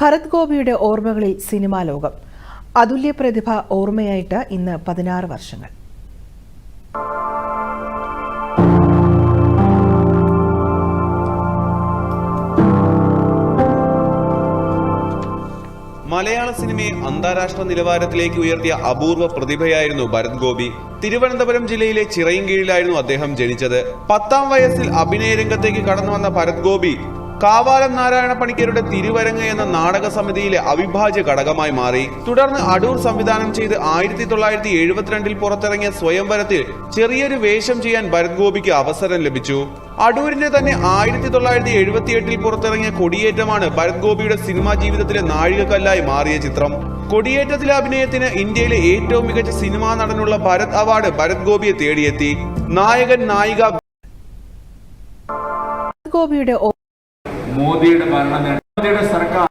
ഭരത് ഗോപിയുടെ ഓർമ്മകളിൽ സിനിമാ ലോകം. അതുല്യ പ്രതിഭ ഓർമ്മയായിട്ട് ഇന്ന് പതിനാറ് വർഷങ്ങൾ. മലയാള സിനിമയെ അന്താരാഷ്ട്ര നിലവാരത്തിലേക്ക് ഉയർത്തിയ അപൂർവ പ്രതിഭയായിരുന്നു ഭരത് ഗോപി. തിരുവനന്തപുരം ജില്ലയിലെ ചിറയിൻകീഴിലായിരുന്നു അദ്ദേഹം ജനിച്ചത്. പത്താം വയസ്സിൽ അഭിനയ രംഗത്തേക്ക് കടന്നു വന്ന ഭരത് ഗോപി കാവാലം നാരായണ പണിക്കരുടെ തിരുവരങ്ങ് എന്ന നാടക സമിതിയിലെ അവിഭാജ്യ ഘടകമായി മാറി. തുടർന്ന് അടൂർ സംവിധാനം ചെയ്ത് ആയിരത്തി തൊള്ളായിരത്തി എഴുപത്തിരണ്ടിൽ പുറത്തിറങ്ങിയ സ്വയംവരത്തിൽ ചെറിയൊരു വേഷം ചെയ്യാൻ ഭരത് ഗോപിക്ക് അവസരം ലഭിച്ചു. അടൂരിന്റെ തന്നെ ആയിരത്തി തൊള്ളായിരത്തി എഴുപത്തിയെട്ടിൽ പുറത്തിറങ്ങിയ കൊടിയേറ്റമാണ് ഭരത് ഗോപിയുടെ സിനിമാ ജീവിതത്തിലെ നാഴികക്കല്ലായി മാറിയ ചിത്രം. കൊടിയേറ്റത്തിലെ അഭിനയത്തിന് ഇന്ത്യയിലെ ഏറ്റവും മികച്ച സിനിമാ നടനുള്ള ഭരത് അവാർഡ് ഭരത് ഗോപിയെ തേടിയെത്തി. നായകൻ നായിക ഗോപിയുടെ മോദിയുടെ ഭരണം മോദിയുടെ സർക്കാർ.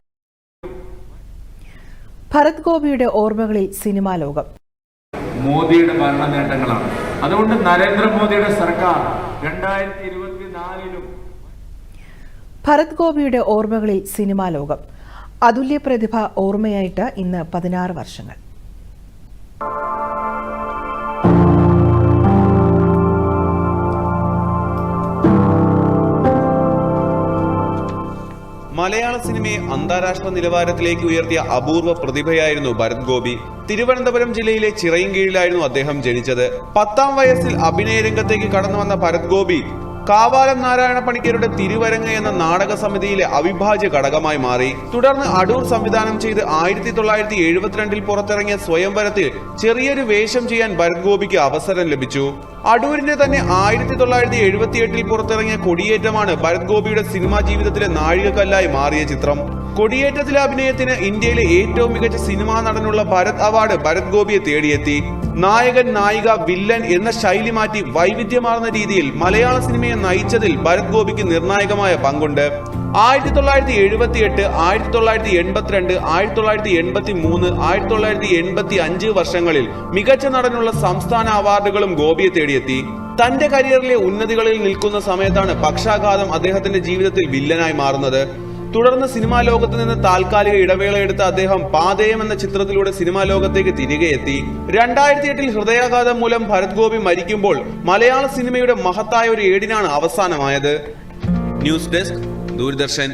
ഭരത് ഗോപിയുടെ ഓർമ്മകളിൽ സിനിമാ ലോകം. മോദിയുടെ ഭരണ നേട്ടങ്ങളാണ്. അതുകൊണ്ട് നരേന്ദ്രമോദിയുടെ സർക്കാർ രണ്ടായിരത്തി ഇരുപത്തിനാലിലും ഭരത് ഗോപിയുടെ ഓർമ്മകളിൽ സിനിമാ ലോകം. അതുല്യ പ്രതിഭ ഓർമ്മയായിട്ട് ഇന്ന് പതിനാറ് വർഷങ്ങൾ. മലയാള സിനിമയെ അന്താരാഷ്ട്ര നിലവാരത്തിലേക്ക് ഉയർത്തിയ അപൂർവ പ്രതിഭയായിരുന്നു ഭരത് ഗോപി. തിരുവനന്തപുരം ജില്ലയിലെ ചിറയിൻകീഴിലായിരുന്നു അദ്ദേഹം ജനിച്ചത്. പത്താം വയസ്സിൽ അഭിനയ രംഗത്തേക്ക് കടന്നു വന്ന ഭരത് ഗോപി കാവാലം നാരായണ പണിക്കരുടെ തിരുവരങ്ങ് എന്ന നാടക സമിതിയിലെ അവിഭാജ്യ ഘടകമായി മാറി. തുടർന്ന് അടൂർ സംവിധാനം ചെയ്ത് ആയിരത്തി തൊള്ളായിരത്തി എഴുപത്തിരണ്ടിൽ പുറത്തിറങ്ങിയ സ്വയംവരത്തിൽ ചെറിയൊരു വേഷം ചെയ്യാൻ ഭരത് ഗോപിക്ക് അവസരം ലഭിച്ചു. അടൂരിന്റെ തന്നെ ആയിരത്തി തൊള്ളായിരത്തി എഴുപത്തിയെട്ടിൽ പുറത്തിറങ്ങിയ കൊടിയേറ്റമാണ് ഭരത് ഗോപിയുടെ സിനിമാ ജീവിതത്തിലെ നാഴികക്കല്ലായി മാറിയ ചിത്രം. കൊടിയേറ്റത്തിലെ അഭിനയത്തിന് ഇന്ത്യയിലെ ഏറ്റവും മികച്ച സിനിമാ നടനുള്ള ഭരത് അവാർഡ് ഭരത് ഗോപിയെ തേടിയെത്തി. നായകൻ നായിക വില്ലൻ എന്ന ശൈലി മാറ്റി വൈവിധ്യമാർന്ന രീതിയിൽ മലയാള സിനിമയെ നയിച്ചതിൽ ഭരത് ഗോപിക്ക് നിർണായകമായ പങ്കുണ്ട്. ആയിരത്തി തൊള്ളായിരത്തി എഴുപത്തി എട്ട് ആയിരത്തി തൊള്ളായിരത്തി എൺപത്തിരണ്ട് ആയിരത്തി തൊള്ളായിരത്തി എൺപത്തി മൂന്ന് ആയിരത്തി തൊള്ളായിരത്തി എൺപത്തി അഞ്ച് വർഷങ്ങളിൽ മികച്ച നടനുള്ള സംസ്ഥാന അവാർഡുകളും ഗോപിയെ തേടിയെത്തി. തന്റെ കരിയറിലെ ഉന്നതികളിൽ നിൽക്കുന്ന സമയത്താണ് പക്ഷാഘാതം അദ്ദേഹത്തിന്റെ ജീവിതത്തിൽ വില്ലനായി മാറുന്നത്. തുടർന്ന് സിനിമാ ലോകത്ത് നിന്ന് താൽക്കാലിക ഇടവേള എടുത്ത അദ്ദേഹം പാതയം എന്ന ചിത്രത്തിലൂടെ സിനിമാ ലോകത്തേക്ക് തിരികെ എത്തി. രണ്ടായിരത്തി എട്ടിൽ ഹൃദയാഘാതം മൂലം ഭരത് ഗോപി മരിക്കുമ്പോൾ മലയാള സിനിമയുടെ മഹത്തായ ഒരു ഏടിനാണ് അവസാനമായത്. News desk Doordarshan.